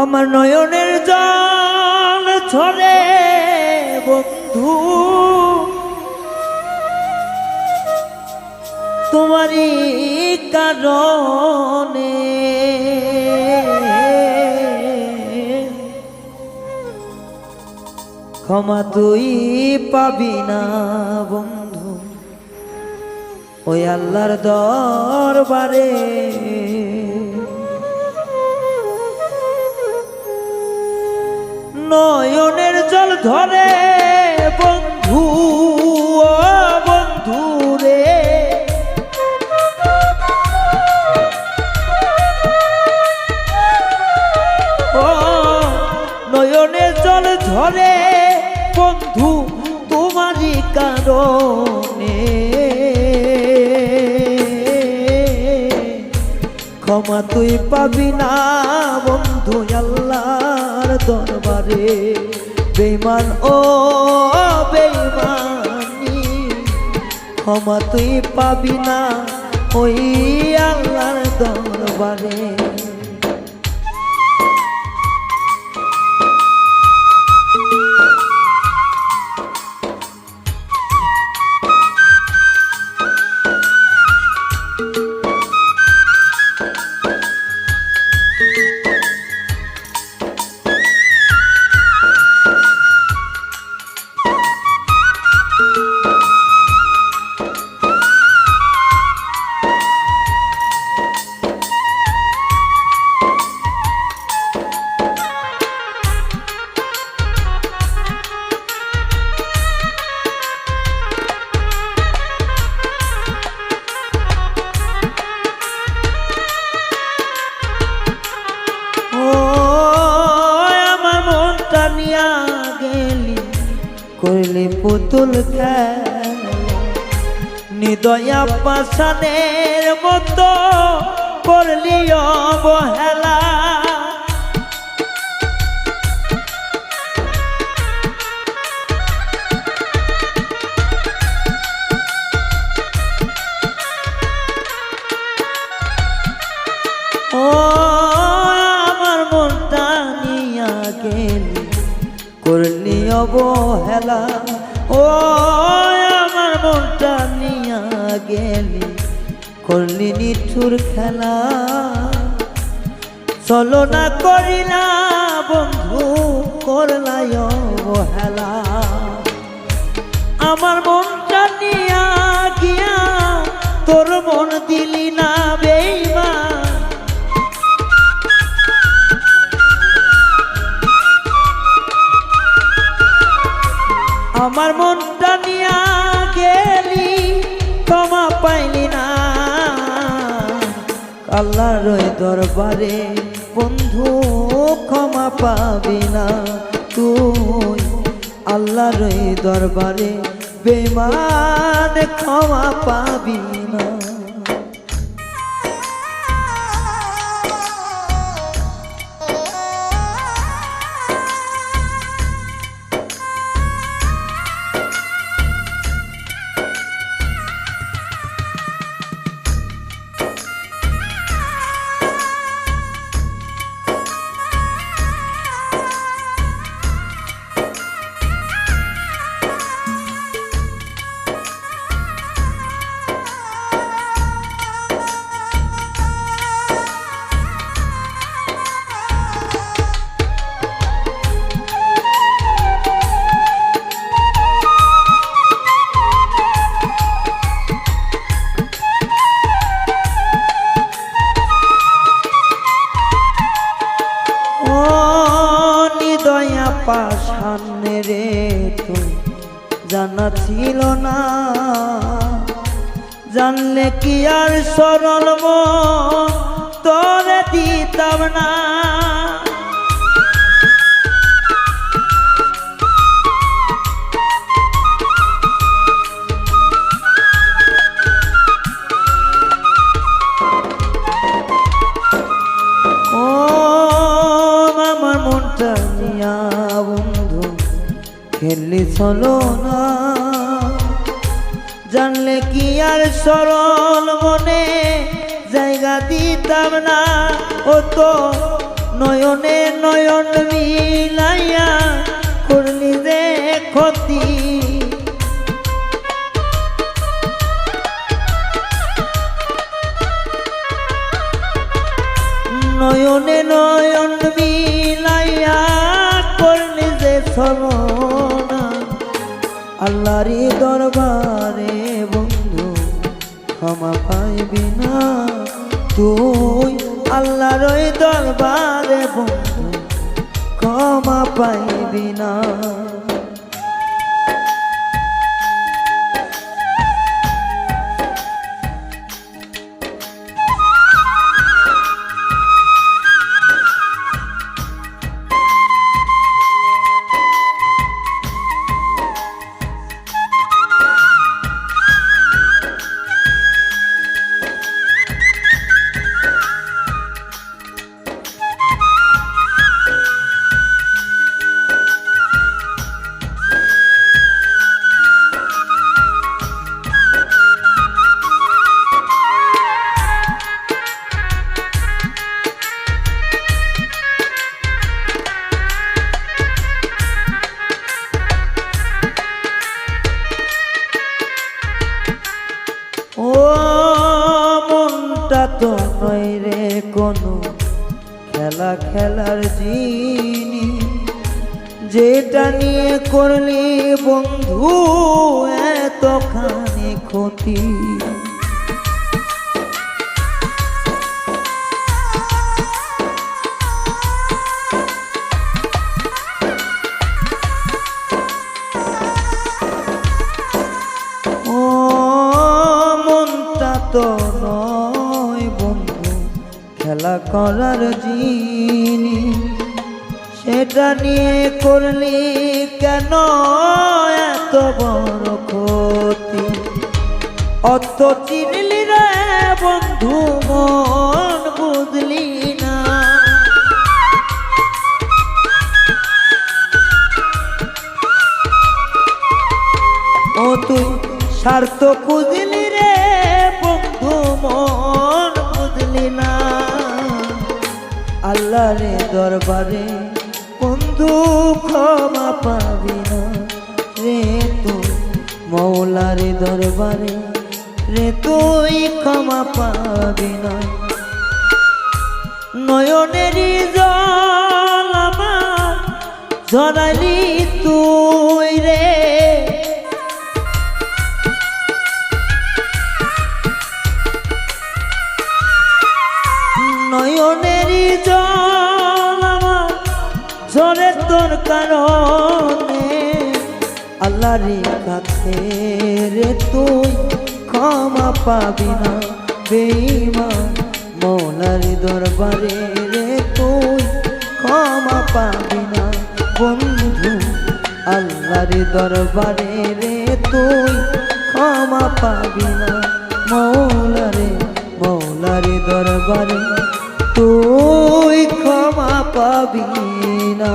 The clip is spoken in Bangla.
আমার নয়নের জল ছড়ে বন্ধু। তোমারই কারণে ক্ষমা তুই পাবি না বন্ধু। ওই আল্লাহর দরবারে ধরে বন্ধু বন্ধু রে। ও নয়নের জল ধরে বন্ধু, তোমারই কারণে। ক্ষমা তুই পাবি না বন্ধু, আল্লাহর দরবারে। বেমান ও বেমানি ক্ষমা তুই পাবি না ওই আল্লাহর দরবারে। পুতুল নিদয়া পাশানের মতো করলি অবহেলা। ও আমার করলি অবহেলা। ও আমার মনটা নিয়া গেলি, করলি নিঠুর খেলা। চলো না করিলা বন্ধু, করলাই অবহেলা। আমার মনটা নিয়া গিয়া আল্লাহর দরবারে বন্ধু ক্ষমা পাবি না তুই। আল্লাহর দরবারে বেমান ক্ষমা পাবি না। পাশানে রে তো জানা ছিল না। জানলে কি আর সরল তোরে দিতাম না। বন্ধু, খেললি চলো না। জানলে কি আর সরল মনে, জায়গা দিতাম না। ও তো নয়নে নয়ন মিলাইয়া করলি যে ক্ষতি। নয়নে নয়ন মিলাইয়া আল্লাহরি দরবারে বন্ধু ক্ষমা পাইবি না। তুই আল্লাহর দরবারে বন্ধু ক্ষমা পাইবি না। নয় রে কোনো খেলা খেলার জিনি যেটা নিয়ে করলি বন্ধু এতখানি ক্ষতি। খেলা করার জিনি। সেটা নিয়ে করলি কেন এত বড় ক্ষতি? অত চিনলি রে বন্ধু, মন বুঝলি না। ও তুই স্বার্থ খুঁজলি আল্লাহ রে দরবারে বন্ধু ক্ষমা পাবি না। রে তুই মৌলারে দরবারে, রে তুই ক্ষমা পাবি না। নয়নেরই জল আমার জড়ালি তুই রে। কারণে আল্লাহর কাছে রে তুই ক্ষমা পাবি না বেইমান মৌলার দরবারে রে তুই ক্ষমা পাবি না। বন্ধু, আল্লাহর দরবারে রে তুই ক্ষমা পাবি না। মৌলারে মৌলারে দরবারে তুই ক্ষমা পাবি না।